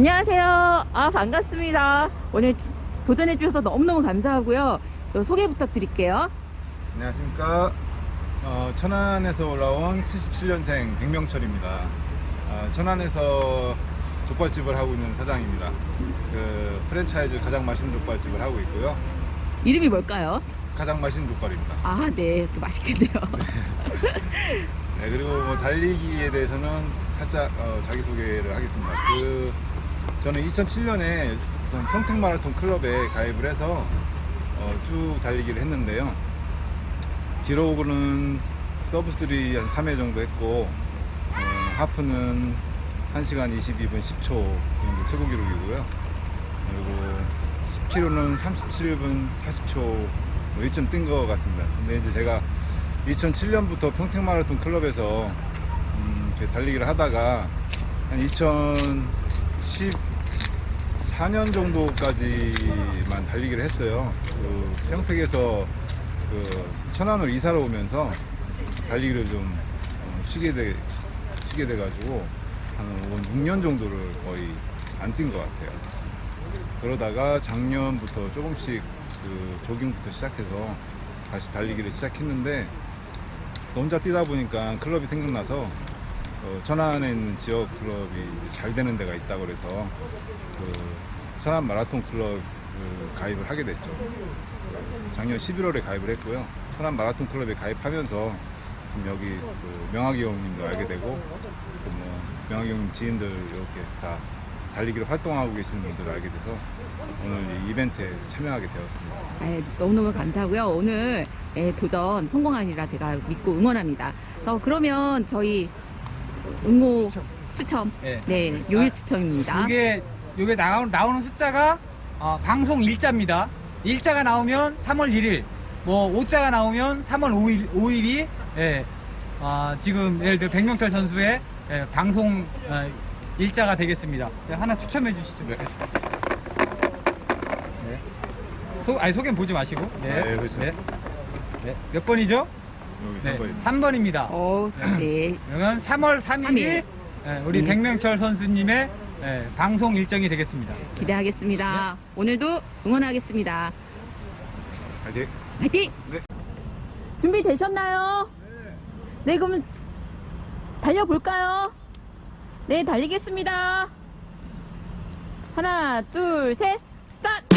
안녕하세요. 아, 반갑습니다. 오늘 도전해 주셔서 너무너무 감사하고요. 저 소개 부탁드릴게요. 안녕하십니까. 어, 천안에서 올라온 77년생 백명철입니다. 아, 천안에서 족발집을 하고 있는 사장입니다. 그 프랜차이즈 가장 맛있는 족발집을 하고 있고요. 이름이 뭘까요? 가장 맛있는 족발입니다. 아, 네. 그 맛있겠네요. 네, 그리고 뭐 달리기에 대해서는 살짝 어, 자기소개를 하겠습니다. 그 저는 2007년에 우선 평택 마라톤 클럽에 가입을 해서 어, 쭉 달리기를 했는데요. 기록으로는 서브 3한 3회 정도 했고 어, 하프는 1시간 22분 10초 정도 최고 기록이고요. 그리고 10km는 37분 40초 뭐 이쯤 뛴것 같습니다. 근데 이제 제가 2007년부터 평택 마라톤 클럽에서 음, 달리기를 하다가 한 2014년 정도까지만 달리기를 했어요. 그 평택에서 그 천안으로 이사를 오면서 달리기를 좀 어, 쉬게 돼 쉬게 돼가지고 한 6년 정도를 거의 안 뛴 것 같아요. 그러다가 작년부터 조금씩 그 조깅부터 시작해서 다시 달리기를 시작했는데 혼자 뛰다 보니까 클럽이 생각나서 어, 천안에 있는 지역 클럽이 잘 되는 데가 있다고 그래서 그 천안 마라톤 클럽 그 가입을 하게 됐죠. 작년 11월에 가입을 했고요. 천안 마라톤 클럽에 가입하면서 지금 여기 그 명학이 형님도 알게 되고 또뭐 명학이 형님 지인들 이렇게 다 달리기를 활동하고 계시는 분들을 알게 돼서 오늘 이 이벤트에 참여하게 되었습니다. 아, 너무너무 감사하고요. 오늘 예, 도전 성공하리라 제가 믿고 응원합니다. 저 그러면 저희 응모 추첨. 예. 네, 요일 아, 추첨입니다. 이게 요게 나오, 나오는 숫자가 어, 방송 일자입니다. 일자가 나오면 3월 1일, 뭐 5자가 나오면 3월 5일, 5일이 예, 아, 지금 예를 들어 백명철 선수의 예, 방송 어, 일자가 되겠습니다. 네, 하나 추첨해 주시죠. 네. 네. 소, 아니 소개는 보지 마시고. 네. 네, 그렇죠. 네. 네. 몇 번이죠? 여기 네. 3번입니다. 3번입니다. 어, 네. 그러면 3월 3일이 삼 일. 우리 네. 백명철 선수님의 예, 방송 일정이 되겠습니다. 기대하겠습니다. 오늘도 응원하겠습니다. 화이팅! 화이팅! 네. 준비 되셨나요? 네, 그러면 달려볼까요? 네, 달리겠습니다. 하나, 둘, 셋, 스타트!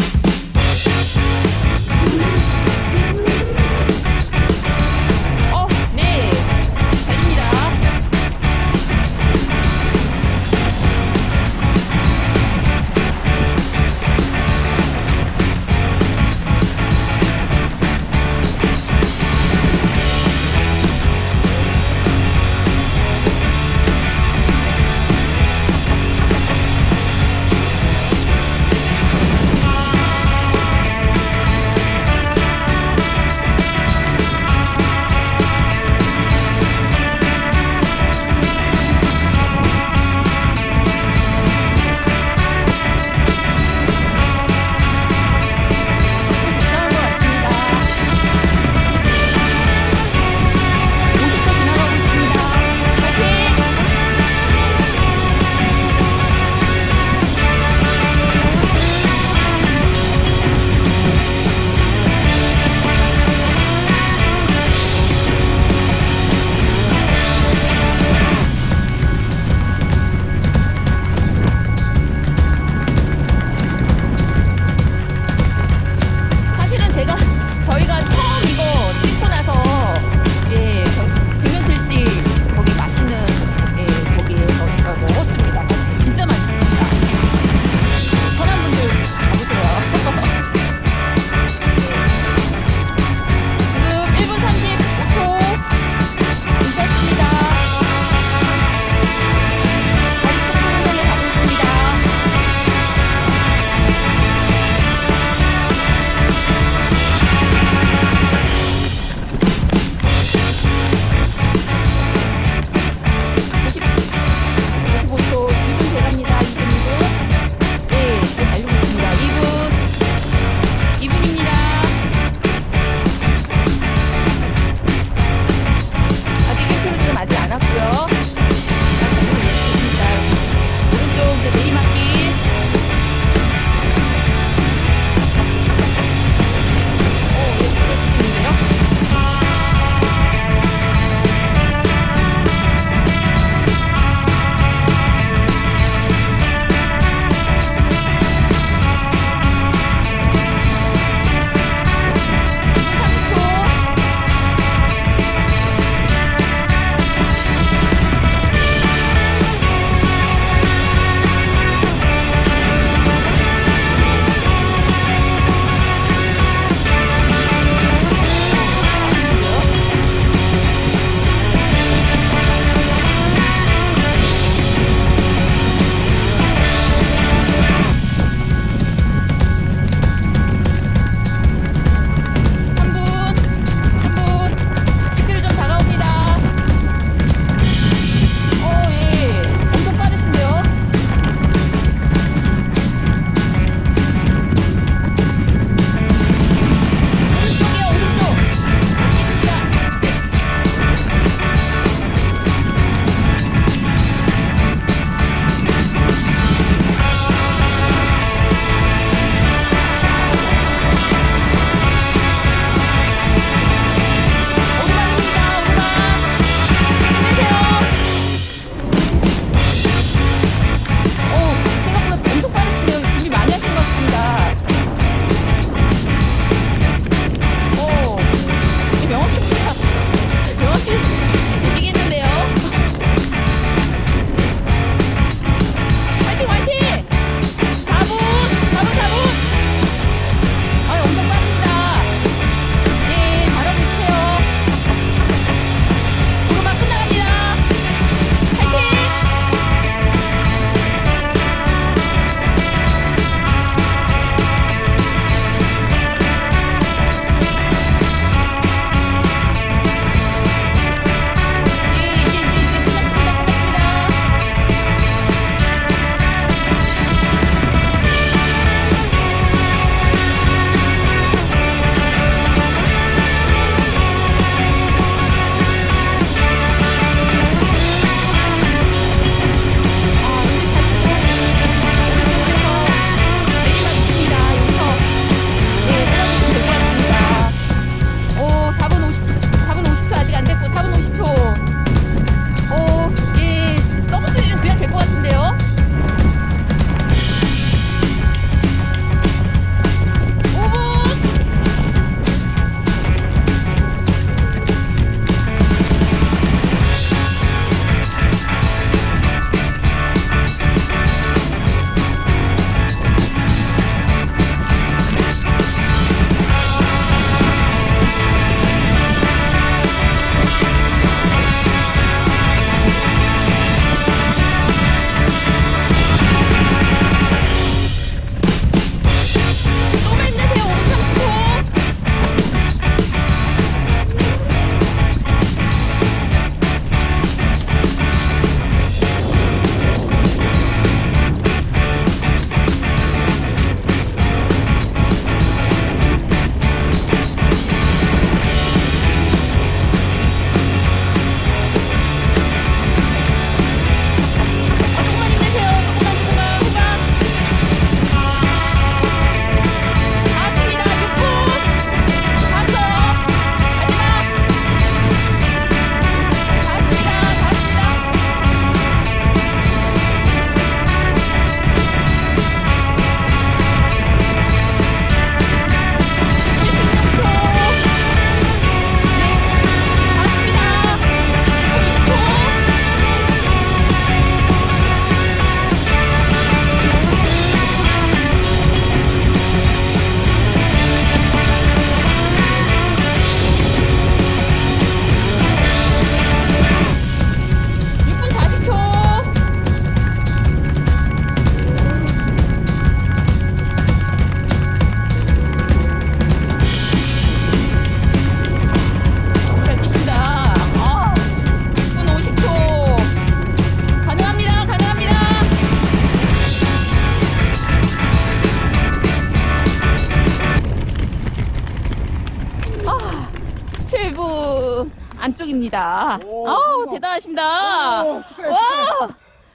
1등입니다. 오, 아우. 대단하십니다. 오, 축하해, 와,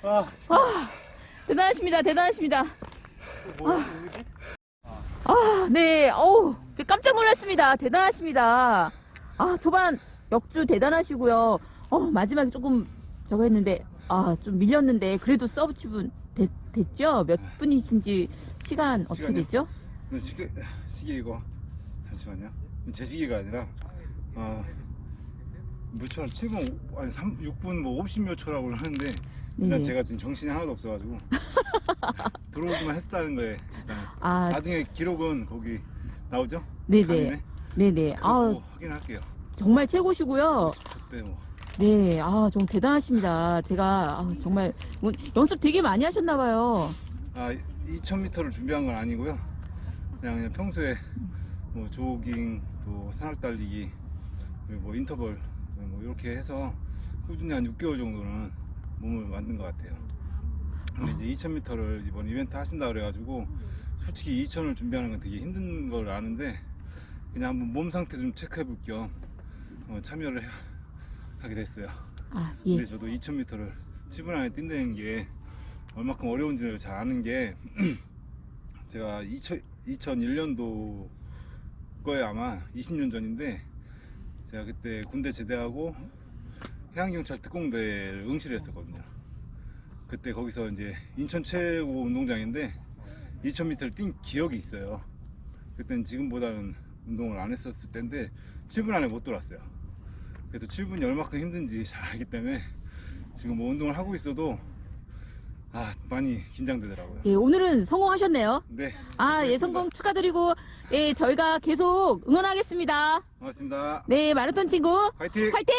아, 와, 대단하십니다. 대단하십니다. 뭐, 뭐지? 아, 네. 어우, 저 깜짝 놀랐습니다. 대단하십니다. 아, 초반 역주 대단하시고요. 어, 마지막에 조금 저거 했는데, 아, 좀 밀렸는데, 그래도 서브 치분 됐, 됐죠? 몇 분이신지 시간 어떻게 시간이요? 됐죠? 이거 시계 시계 이거 잠시만요. 제 시계가 아니라 어, 몇 초? 7분 아니 3 6분 뭐 50몇 초라고 하는데 일단 네. 제가 지금 정신이 하나도 없어가지고 들어오기만 했다는 거에 일단 아, 나중에 기록은 거기 나오죠? 네네. 강의네? 네네. 그거 아, 확인할게요. 정말 최고시고요. 그때 뭐 네, 아, 좀 대단하십니다. 제가 아, 정말 뭐, 연습 되게 많이 하셨나봐요. 아, 2,000m를 준비한 건 아니고요. 그냥, 그냥 평소에 뭐 조깅, 또 산악 달리기, 그리고 뭐 인터벌 뭐 이렇게 해서 꾸준히 한 6개월 정도는 몸을 만든 것 같아요. 근데 이제 2,000m를 이번 이벤트 하신다 그래가지고 솔직히 2,000을 준비하는 건 되게 힘든 걸 아는데 그냥 한번 몸 상태 좀 체크해 볼겸 어, 참여를 해- 하게 됐어요. 아, 예. 근데 저도 2000m를 7분 안에 뛴다는 게 얼마큼 어려운지를 잘 아는 게 제가 2000, 2001년도 거에 아마 20년 전인데 제가 그때 군대 제대하고 해양경찰 특공대를 응시를 했었거든요. 그때 거기서 이제 인천 최고 운동장인데 2000m를 뛴 기억이 있어요. 그때는 지금보다는 운동을 안 했었을 때인데 7분 안에 못 돌았어요. 그래서 7분이 얼마큼 힘든지 잘 알기 때문에 지금 뭐 운동을 하고 있어도 아 많이 긴장되더라고요. 예, 오늘은 성공하셨네요. 네. 아, 예. 성공 축하드리고, 예, 저희가 계속 응원하겠습니다. 고맙습니다. 네, 마라톤 친구, 화이팅! 화이팅!